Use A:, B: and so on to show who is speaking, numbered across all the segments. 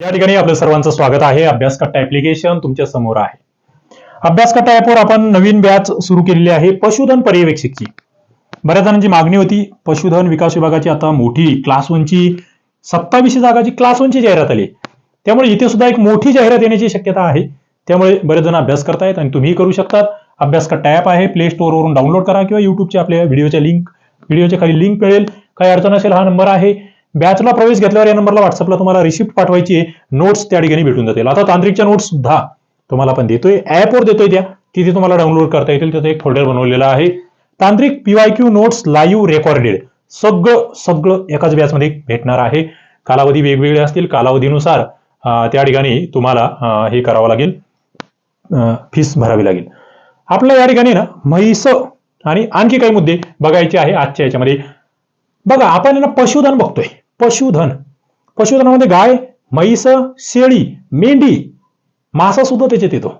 A: या ठिकाणी आपलं सर्वांचं स्वागत आहे. अभ्यास कट्टा ऍप्लिकेशन तुमच्यासमोर आहे. अभ्यास कट्टा ऍपवर आपण नवीन बॅच सुरू केलेली आहे. पशुधन पर्यवेक्षकची. बऱ्याच जणांची मागणी होती पशुधन विकास विभागाची आता मोठी क्लास वनची सत्तावीसशे जागाची क्लास वनची जाहिरात आली. त्यामुळे इथे सुद्धा एक मोठी जाहिरात येण्याची शक्यता आहे. त्यामुळे बरेच जण अभ्यास करतायत आणि तुम्ही करू शकतात. अभ्यास कट्टा आहे. प्ले स्टोअरवरून डाउनलोड करा किंवा युट्यूबच्या आपल्या व्हिडिओच्या लिंक व्हिडिओच्या खाली लिंक मिळेल. काही अडचण असेल हा नंबर आहे. बॅचला प्रवेश घेतल्यावर या नंबरला व्हॉट्सअपला तुम्हाला रिसिप्ट पाठवायची नोट्स त्या ठिकाणी भेटून जातील. आता तांत्रिकच्या नोट्स सुद्धा तुम्हाला आपण देतोय. ऍपवर देतोय त्या. तिथे तुम्हाला डाउनलोड करता येतील. त्याचा एक फोल्डर बनवलेला आहे. तांत्रिक PY Q notes live recorded सगळं सगळं एकाच बॅचमध्ये भेटणार आहे. कालावधी वेगवेगळे असतील. कालावधीनुसार त्या ठिकाणी तुम्हाला हे करावं लागेल. फीस भरावी लागेल. आपल्या या ठिकाणी ना म्हैस आणि आणखी काही मुद्दे बघायचे आहे आजच्या याच्यामध्ये. बघा आपण ना पशुधन बघतोय. पशुधन. पशुधनामध्ये गाय म्हैस शेळी मेंढी मासा सुद्धा त्याच्यात येतो.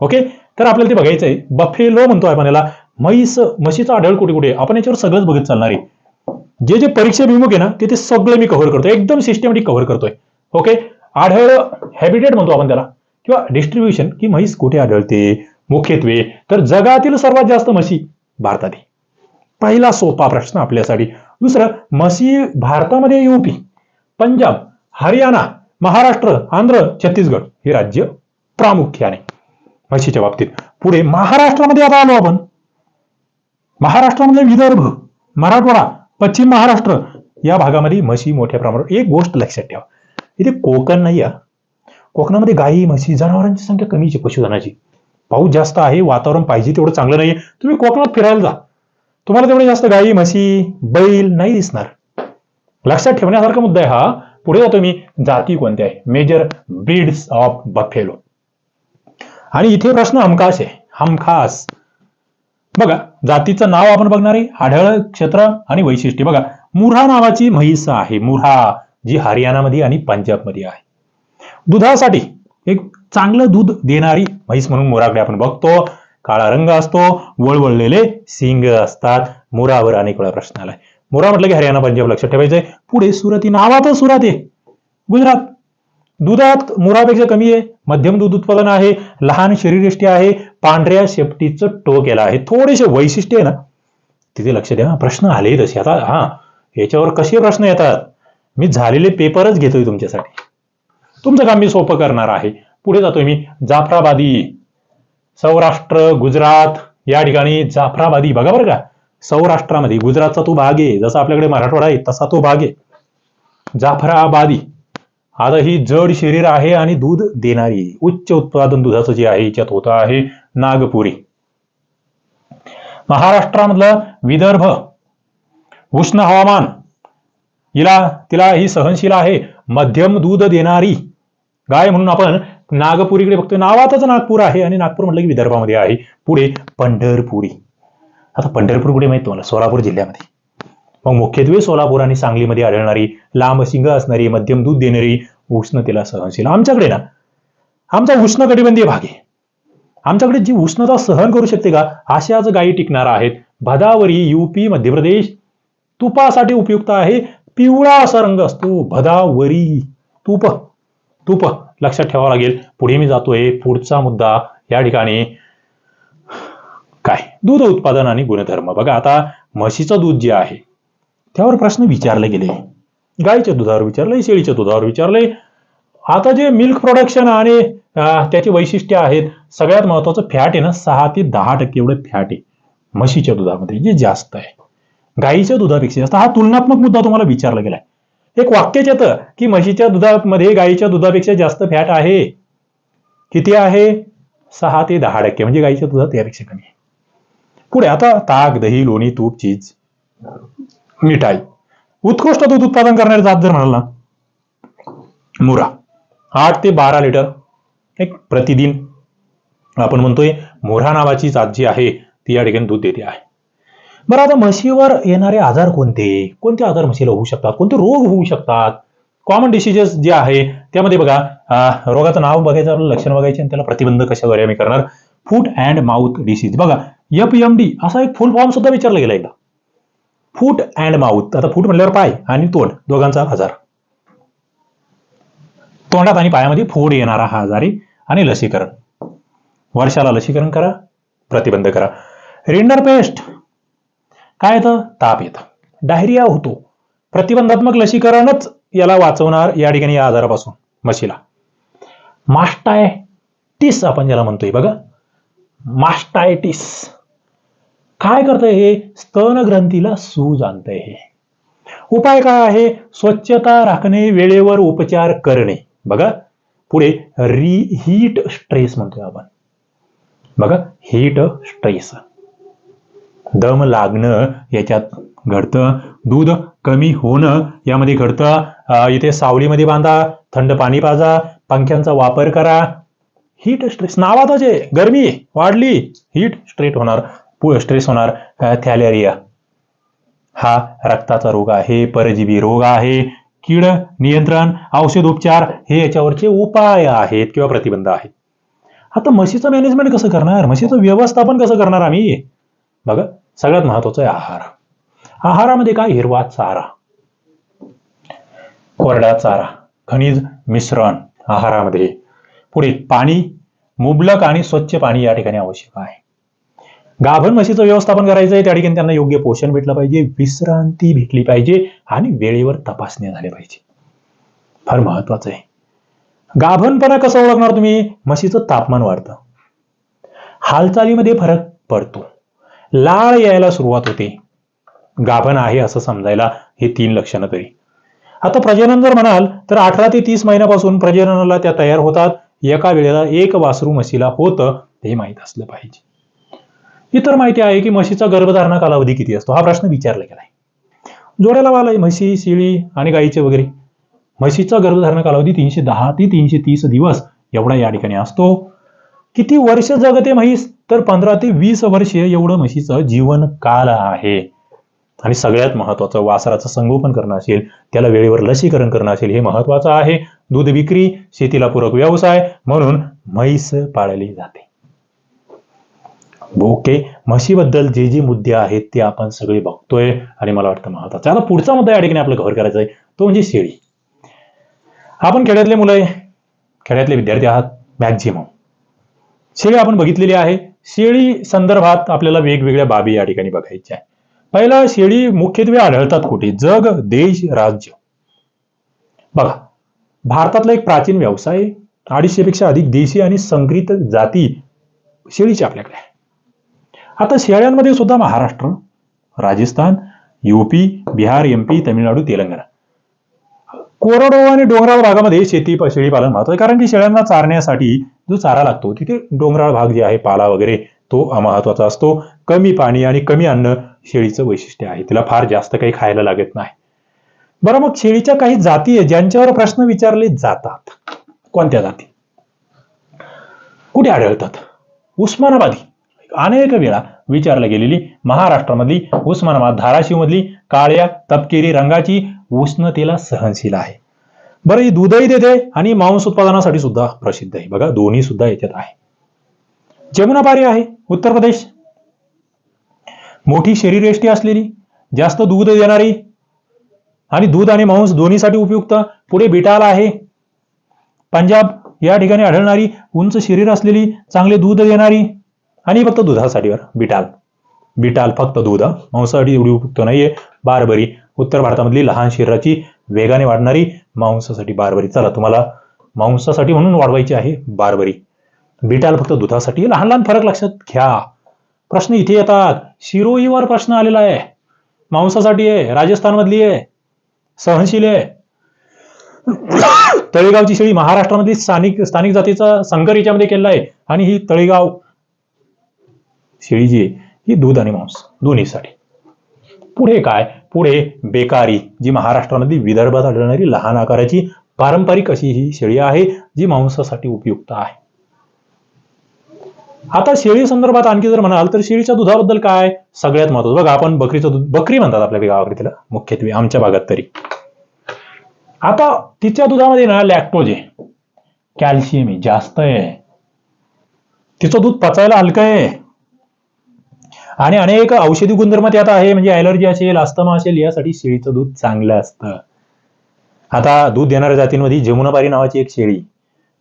A: ओके तर आपल्याला ते बघायचं आहे बफेलो म्हणतो आपण याला. म्हैस म्हशीचा आढळ कुठे कुठे? आपण याच्यावर सगळंच बघत चालणार आहे. जे जे परीक्षा विमुख आहे ना ते ते सगळं मी कव्हर करतोय. एकदम सिस्टमॅटिक कव्हर करतोय. ओके आढळ हॅबिटेट म्हणतो आपण त्याला. किंवा डिस्ट्रीब्युशन की म्हैस कुठे आढळते? मुख्यत्वे. तर जगातील सर्वात जास्त म्हशी भारतात आहे. पहिला सोपा प्रश्न आपल्यासाठी. दुसरं म्हशी भारतामध्ये युपी पंजाब हरियाणा महाराष्ट्र आंध्र छत्तीसगड हे राज्य प्रामुख्याने म्हशीच्या बाबतीत. पुढे महाराष्ट्रामध्ये आता आलो आपण. महाराष्ट्रामध्ये विदर्भ मराठवाडा पश्चिम महाराष्ट्र या भागामध्ये म्हशी मोठ्या प्रमाणावर एक गोष्ट लक्षात ठेवा. इथे कोकण नाही कोकणामध्ये गायी म्हशी जनावरांची संख्या कमीची पशुधनाची. पाऊस जास्त आहे वातावरण पाहिजे तेवढं चांगलं नाहीये. तुम्ही कोकणात फिरायला जा. तुम्हाला तेवढे जास्त गाई म्हशी बैल नाही दिसणार. लक्षात ठेवण्यासारखा मुद्दा आहे हा. पुढे जातो मी. जाती कोणत्या आहे? मेजर ब्रीड्स ऑफ बफेलो आणि इथे प्रश्न हमखास आहे. हमखास. बघा जातीचं नाव आपण बघणार आहे. आढळ क्षेत्र आणि वैशिष्ट्य. बघा मुऱ्हा नावाची म्हैस आहे. मुरहा जी हरियाणामध्ये आणि पंजाबमध्ये आहे. दुधासाठी एक चांगलं दूध देणारी म्हैस म्हणून मोराकडे आपण बघतो. काळा रंग असतो वळवळलेले सिंग असतात. मुरावर अनेक वेळा प्रश्न आलाय मुरा म्हटलं की हरियाणा पंजाब लक्षात ठेवायचंय. पुढे सुरती नावातच सुरात. आहे गुजरात. दुधात मुरापेक्षा कमी आहे. मध्यम दूध उत्पादन आहे. लहान शरीरयष्टी आहे. पांढऱ्या शेपटीचं टोक याला आहे. थोडेसे वैशिष्ट्य आहे ना. तिथे लक्ष द्या. प्रश्न आले तसे. आता हा याच्यावर कसे प्रश्न येतात? मी झालेले पेपरच घेतोय तुमच्यासाठी. तुमचं काम मी सोपं करणार आहे. पुढे जातोय मी. जाफराबादी. सौराष्ट्र गुजरात या ठिकाणी जाफराबादी. बघा बरं का सौराष्ट्रामध्ये गुजरातचा तो भाग आहे. जसा आपल्याकडे मराठवाडा आहे तसा तो भाग आहे. जाफराबादी. आता ही जड शरीर आहे आणि दूध देणारी. उच्च उत्पादन दुधाचं जे आहे याच्यात होतं आहे नागपुरी. महाराष्ट्रामधलं विदर्भ. उष्ण हवामान. हिला तिला ही सहनशील आहे. मध्यम दूध देणारी. गाय म्हणून आपण नागपुरीकडे फक्त नावातच नागपूर आहे आणि नागपूर म्हटलं की विदर्भामध्ये आहे. पुढे पंढरपुरी. आता पंढरपूर कुठे माहिती तुम्हाला सोलापूर जिल्ह्यामध्ये. मग मुख्यत्वे सोलापूर आणि सांगलीमध्ये आढळणारी लांब शिंग असणारी मध्यम दूध देणारी उष्णतेला सहनशील. आमच्याकडे ना आमचा उष्ण कटिबंधीय भाग आहे. आमच्याकडे जी उष्णता सहन करू शकते का अशाच गायी टिकणार आहेत. भदावरी युपी मध्य प्रदेश तुपासाठी उपयुक्त आहे. पिवळा असा रंग असतो. भदावरी. तुप तुप. लक्षात ठेवावं लागेल पुढे मी जातोय. पुढचा मुद्दा या ठिकाणी काय? दूध उत्पादन आणि गुणधर्म. बघा आता म्हशीचं दूध जे आहे त्यावर प्रश्न विचारले गेले. गायीच्या दुधावर विचारलंय शेळीच्या दुधावर विचारले. आता जे मिल्क प्रोडक्शन आणि त्याची वैशिष्ट्य आहेत सगळ्यात महत्वाचं फॅट आहे ना सहा ते दहा टक्के एवढं फॅट आहे म्हशीच्या दुधामध्ये जे जास्त आहे. गायीच्या दुधापेक्षा जास्त. हा तुलनात्मक मुद्दा तुम्हाला विचारला गेलाय. एक वाक्यच येतं की म्हशीच्या दुधामध्ये गाईच्या दुधापेक्षा जास्त फॅट आहे. किती आहे? सहा ते दहा टक्के. म्हणजे गाईच्या दुधात यापेक्षा कमी आहे. पुढे आता ताक दही लोणी तूप चीज मिठाई. उत्कृष्ट दूध उत्पादन करणारे जात जर म्हणाल ना मुरा. आठ ते बारा लिटर एक प्रतिदिन आपण म्हणतोय मोरा नावाची जात जी आहे ती या ठिकाणी दूध देते आहे. बरं आता म्हशीवर येणारे आजार कोणते? कोणते आजार म्हशीला होऊ शकतात? कोणते रोग होऊ शकतात? कॉमन डिसिजेस जे आहे त्यामध्ये बघा रोगाचं नाव बघायचं लक्षण बघायचे आणि त्याला प्रतिबंध कशाद्वारे आम्ही करणार? फूट अँड माउथ डिसीज बघा एफ एम डी असा एक फुल फॉर्म सुद्धा विचारला गेला एकदा. फूट अँड माउथ आता फूट म्हणल्यावर पाय आणि तोंड दोघांचा आजार. तोंडात आणि पायामध्ये फोड येणारा हा आजारी आणि लसीकरण. वर्षाला लसीकरण करा प्रतिबंध करा. रिंडर पेस्ट काय येतं? ताप येतं. डायरिया होतो. प्रतिबंधात्मक लसीकरणच याला वाचवणार या ठिकाणी या आजारापासून म्हशीला. मास्टायटिस आपण ज्याला म्हणतोय बघा. मास्टायटिस. काय करतंय हे? स्तन ग्रंथीला सूज आणतंय हे. उपाय काय आहे? स्वच्छता राखणे वेळेवर उपचार करणे. बघा. पुढे री हीट स्ट्रेस म्हणतोय आपण. बघा. हीट स्ट्रेस दम लागणं याच्यात घडतं. दूध कमी होणं यामध्ये घडतं. इथे सावलीमध्ये बांधा थंड पाणी पाजा पंख्यांचा वापर करा. हीट स्ट्रेस नावातच आहे गरमी वाढली हीट स्ट्रेट होणार स्ट्रेस होणार थॅलेरिया हा रक्ताचा रोग आहे परजीवी रोग आहे. कीड नियंत्रण औषध उपचार हे याच्यावरचे उपाय आहेत किंवा प्रतिबंध आहेत. आता म्हशीचं मॅनेजमेंट कसं करणार? म्हशीचं व्यवस्थापन कसं करणार आम्ही? बघा सगळ्यात महत्वाचं आहे आहार. आहारामध्ये काय? हिरवा चारा. कोरडा चारा. खनिज मिश्रण आहारामध्ये. पुढे पाणी मुबलक आणि स्वच्छ पाणी या ठिकाणी आवश्यक आहे. गाभण म्हशीचं व्यवस्थापन करायचं आहे त्या ठिकाणी त्यांना योग्य पोषण भेटलं पाहिजे विश्रांती भेटली पाहिजे आणि वेळेवर तपासण्या झाल्या पाहिजे. फार महत्वाचं आहे. गाभणपणा कसं ओळखणार तुम्ही? म्हशीचं तापमान वाढतं. हालचालीमध्ये फरक पडतो. लाळ यायला सुरुवात होते. गाभण आहे असं समजायला हे तीन लक्षणं तरी. आता प्रजनन जर म्हणाल तर अठरा ते तीस महिन्यापासून प्रजननाला त्या तयार होतात. एका वेळेला एक वासरू म्हशीला होतं हे माहीत असलं पाहिजे. इतर माहिती आहे की म्हशीचा गर्भधारणा कालावधी किती असतो? हा प्रश्न विचारला गेलाय. जोड्याला वाला म्हशी शिळी आणि गाईचे वगैरे. म्हशीचा गर्भधारणा कालावधी तीनशे दहा ते तीनशे तीस दिवस एवढा या ठिकाणी असतो. किती वर्ष जगते म्हैस? तर पंधरा ते वीस वर्ष एवढं म्हशीचं जीवन काल आहे. आणि सगळ्यात महत्वाचं वासराचं संगोपन करणं असेल त्याला वेळेवर लसीकरण करणं असेल हे महत्वाचं आहे. दूध विक्री शेतीला पूरक व्यवसाय म्हणून म्हैस पाळली जाते. ओके म्हशीबद्दल जे जे मुद्दे आहेत ते आपण सगळे बघतोय. आणि मला वाटतं महत्वाचं आता पुढचा मुद्दा या ठिकाणी आपलं कव्हर करायचा आहे तो म्हणजे शेळी. आपण खेड्यातले मुलं आहे. खेड्यातले विद्यार्थी आहात मॅक्झिमम. शेळी आपण बघितलेली आहे. शेळी संदर्भात आपल्याला वेगवेगळ्या बाबी या ठिकाणी बघायच्या आहे पहिला शेळी मुख्यत्वे आढळतात कुठे? जग देश राज्य. बघा भारतातला एक प्राचीन व्यवसाय अडीचशेपेक्षा अधिक देशी आणि संकरित जाती शेळीच्या आपल्याकडे आहे. आता शेळ्यांमध्ये सुद्धा महाराष्ट्र राजस्थान युपी बिहार एमपी तमिळनाडू तेलंगणा. कोरडवाहू आणि डोंगराळ भागामध्ये शेती शेळी पालन महत्त्व आहे कारण की शेळ्यांना चारण्यासाठी जो चारा लागतो तिथे डोंगराळ भाग जे आहे पाला वगैरे तो महत्त्वाचा असतो. कमी पाणी आणि कमी अन्न शेळीचं वैशिष्ट्य आहे. तिला फार जास्त काही खायला लागत नाही. बरं मग शेळीच्या काही जाती आहे ज्यांच्यावर प्रश्न विचारले जातात. कोणत्या जाती? कुठे आढळतात? उस्मानाबादी. अनेक वेळा विचारली गेलेली महाराष्ट्रामधली उस्मानाबाद धाराशिवमधली काळ्या तपकिरी रंगाची उष्णतेला सहनशील आहे. बरं ही दूधही देते आणि मांस उत्पादनासाठी सुद्धा प्रसिद्ध आहे. बघा दोन्ही सुद्धा याच्यात आहे. जमुनापारी आहे उत्तर प्रदेश. मोठी शरीरयष्टी असलेली जास्त दूध देणारी आणि दूध आणि मांस दोन्हीसाठी उपयुक्त पुढे बिटाला आहे. पंजाब या ठिकाणी आढळणारी उंच शरीर असलेली चांगले दूध देणारी आणि फक्त दुधासाठी बरं बिटाल. बिटाल फक्त दूध. मांसासाठी एवढी उपयुक्त नाहीये. बारबरी. उत्तर भारतामधली लहान शरीराची वेगाने वाढणारी मांसासाठी बारबरी. चला तुम्हाला मांसासाठी म्हणून वाढवायची आहे बारबरी. बिटाल फक्त दुधासाठी लहान लहान फरक लक्षात घ्या. प्रश्न इथे येतात. शिरोईवर प्रश्न आलेला आहे. मांसासाठी आहे. राजस्थानमधली आहे. सहनशील आहे. तळेगावची शेळी महाराष्ट्रामधली स्थानिक स्थानिक जातीचा संकर याच्यामध्ये केलेला आहे. आणि ही तळेगाव शेळी जी आहे ही दूध आणि मांस दोन्हीसाठी. पुढे काय? पुढे बेकारी जी महाराष्ट्रामध्ये विदर्भात आढळणारी लहान आकाराची पारंपरिक अशी ही शेळी आहे जी मांसासाठी उपयुक्त आहे. आता शेळी संदर्भात आणखी जर म्हणाल तर शेळीच्या दुधाबद्दल काय? सगळ्यात महत्वाचं बघा आपण बकरीचं दूध बकरी म्हणतात आपल्या गावाकडे तिला मुख्यत्वे आमच्या भागात तरी. आता तिच्या दुधामध्ये ना लॅक्टोज आहे. कॅल्शियम आहे जास्त आहे. तिचं दूध पचायला हलकं आहे. आणि अनेक औषधी गुणधर्म त्यात आहे म्हणजे ॲलर्जी असेल अस्थमा असेल यासाठी शेळीचं दूध चांगलं असतं. आता दूध देणाऱ्या जातींमध्ये जमुनापारी नावाची एक शेळी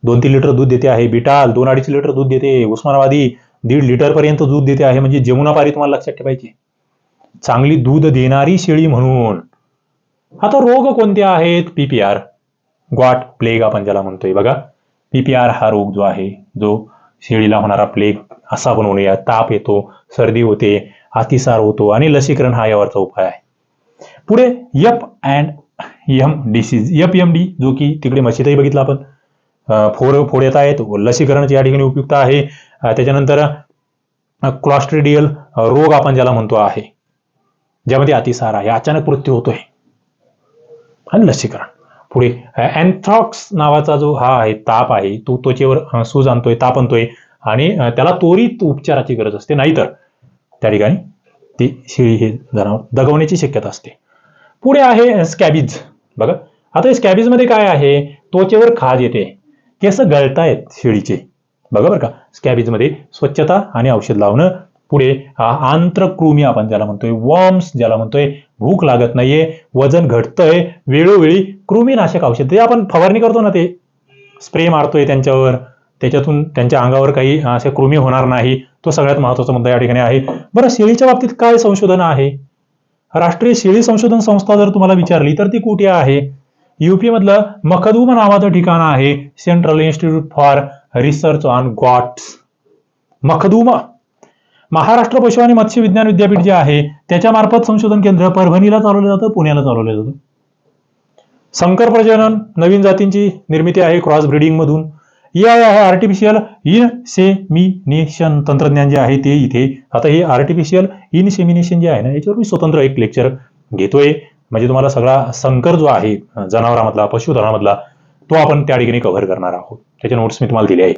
A: दोन तीन लिटर दूध देते आहे. बिटाल दोन अडीच लिटर दूध देते. उस्मानाबादी दीड लिटर पर्यंत दूध देते आहे. म्हणजे जमुनापारी तुम्हाला लक्षात ठेवायची. चांगली दूध देणारी शेळी म्हणून. आता रोग कोणते आहेत? पीपीआर ग्वाट प्लेग आपण ज्याला म्हणतोय. बघा. पीपीआर हा रोग जो आहे जो शेळीला होणारा प्लेग असा पण म्हणूया ताप येतो सर्दी होते अतिसार होतो आणि लसीकरण हा यावरचा उपाय आहे. पुढे F and M disease F M D जो की तिकडे मशीदही बघितला आपण. फोड फोड येत आहेत. लसीकरण या ठिकाणी उपयुक्त आहे. त्याच्यानंतर क्लॉस्ट्रिडियल रोग आपण ज्याला म्हणतो आहे ज्यामध्ये अतिसार आहे. अचानक मृत्यू होतोय. आणि लसीकरण. पुढे. अँथ्रॉक्स नावाचा जो हा आहे ताप आहे तो त्वचेवर सूज आणतोय ताप आणतोय आणि त्याला त्वरित उपचाराची गरज असते. नाहीतर त्या ठिकाणी ती शिळी हे जनावर दगवण्याची शक्यता असते. पुढे आहे स्कॅबीज. बघा. आता स्कॅबीजमध्ये काय आहे? त्वचेवर खाज येते. केस गळतायत शिळीचे. बघा बरं का. स्कॅबीजमध्ये स्वच्छता आणि औषध लावणं. पुढे आंत्रकृमी आपण ज्याला म्हणतोय वॉर्म्स ज्याला म्हणतोय भूक लागत नाहीये वजन घटतंय वेळोवेळी कृमीनाशक औषध. ते आपण फवारणी करतो ना ते. स्प्रे मारतोय त्यांच्यावर. त्याच्यातून त्यांच्या अंगावर काही असे कृमी होणार नाही. तो सगळ्यात महत्त्वाचा मुद्दा या ठिकाणी आहे. बरं शेळीच्या बाबतीत काय संशोधन आहे? राष्ट्रीय शेळी संशोधन संस्था जर तुम्हाला विचारली तर ती कुठे आहे? युपी मधलं मखदूम नावाचं ठिकाण आहे. Central institute for research on goats Makhdoom. Maharashtra पशु आणि मत्स्य विज्ञान विद्यापीठ जे आहे त्याच्या मार्फत संशोधन केंद्र परभणीला चालवलं जातं पुण्याला चालवलं जातं. संकर प्रजनन नवीन जातींची निर्मिती आहे क्रॉस ब्रीडिंग मधून. या आहे आर्टिफिशियल इनसेमिनेशन तंत्रज्ञान जे आहे ते इथे आता हे आर्टिफिशियल इनसेमिनेशन जे आहे ना याच्यावर मी स्वतंत्र एक लेक्चर घेतोय. म्हणजे तुम्हाला सगळा संकर जो आहे जनावरांमधला पशुधनामधला तो आपण त्या ठिकाणी कव्हर करणार आहोत. त्याचे नोट्स मी तुम्हाला दिले आहे.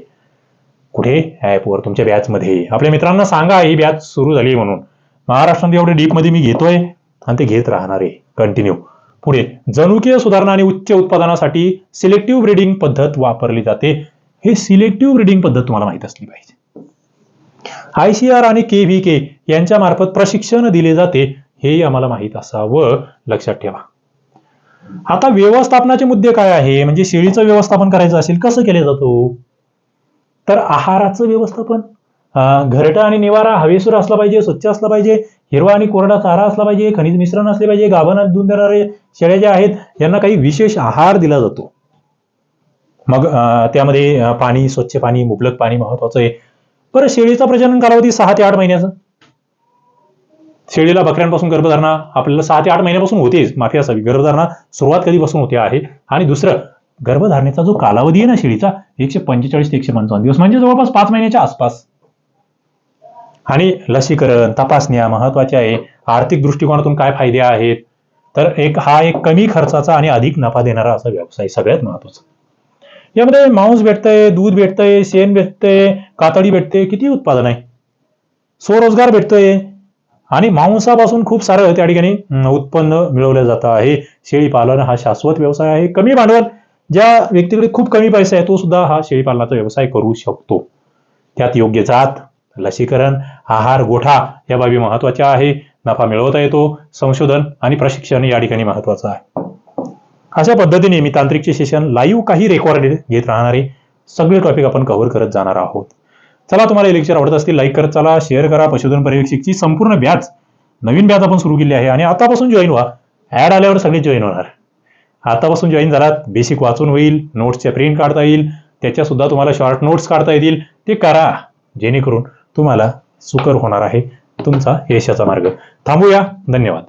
A: कुठे? ॲपवर तुमच्या बॅचमध्ये आपल्या मित्रांना सांगा ही बॅच सुरू झाली आहे म्हणून. महाराष्ट्रामध्ये एवढे डीपमध्ये मी घेतोय आणि ते घेत राहणार आहे. कंटिन्यू पुढे जनुकीय सुधारणा आणि उच्च उत्पादनासाठी सिलेक्टिव्ह ब्रीडिंग पद्धत वापरली जाते. हे सिलेक्टिव्ह ब्रीडिंग पद्धत तुम्हाला माहीत असली पाहिजे. आयसीआर आणि के व्ही के यांच्या मार्फत प्रशिक्षण दिले जाते हे आम्हाला माहीत असावं. लक्षात ठेवा. आता व्यवस्थापनाचे मुद्दे काय आहे? म्हणजे शेळीचं व्यवस्थापन करायचं असेल कसं केलं जातो? तर आहाराचं व्यवस्थापन. घरटा आणि निवारा हवेसूर असला पाहिजे स्वच्छ असला पाहिजे. हिरवा आणि कोरडा चारा असला पाहिजे खनिज मिश्रण असले पाहिजे गाभण दूध देणारे शेळ्या ज्या आहेत यांना काही विशेष आहार दिला जातो. मग त्यामध्ये पाणी स्वच्छ पाणी मुबलक पाणी महत्वाचं आहे. बरं शेळीचा प्रजनन कालावधी सहा ते आठ महिन्याचा. शेळीला बकऱ्यांपासून गर्भधारणा आपल्याला सहा ते आठ महिन्यापासून होतेच माफी असावी गर्भधारणा सुरुवात कधीपासून होते आहे. आणि दुसरं गर्भधारणेचा जो कालावधी आहे ना शेळीचा एकशे पंचेचाळीस ते एकशे पंचावन्न दिवस म्हणजे जवळपास पाच महिन्याच्या आसपास. आणि लसीकरण तपासण्या महत्त्वाच्या आहे. आर्थिक दृष्टिकोनातून काय फायदे आहेत? तर एक हा एक कमी खर्चाचा आणि अधिक नफा देणारा असा व्यवसाय सगळ्यात महत्त्वाचा. यामध्ये मांस भेटतंय दूध भेटतंय शेण भेटतंय कातडी भेटते किती उत्पादन आहे? स्वरोजगार भेटतोय. आणि मांसापासून खूप सारं त्या ठिकाणी उत्पन्न मिळवलं जात आहे. शेळी पालन हा शाश्वत व्यवसाय आहे. कमी भांडवल ज्या व्यक्तीकडे खूप कमी पैसा आहे तो सुद्धा हा शेळी पालनाचा व्यवसाय करू शकतो. त्यात योग्य जात लसीकरण आहार गोठा या बाबी महत्त्वाच्या आहे. नफा मिळवता येतो. संशोधन आणि प्रशिक्षण या ठिकाणी महत्वाचं आहे. अशा पद्धतीने मी तांत्रिकचे सेशन लाईव्ह काही रेकॉर्ड घेत राहणारे सगळे टॉपिक आपण कव्हर करत जाणार आहोत. चला तुम्हाला हे लेक्चर आवडत असतील लाईक करत चला शेअर करा. पशुधन पर्यवेक्षकची संपूर्ण बॅच नवीन बॅच आपण सुरू केली आहे. आणि आतापासून जॉईन व्हा. ऍड आल्यावर सगळे जॉईन होणार. आतापासून जॉईन झालात बेसिक वाचून होईल नोट्सच्या प्रिंट काढता येईल. त्याच्या सुद्धा तुम्हाला शॉर्ट नोट्स काढता येतील. ते करा. जेणेकरून तुम्हाला सुकर होणार आहे. तुमचा यशाचा मार्ग. थांबूया. धन्यवाद.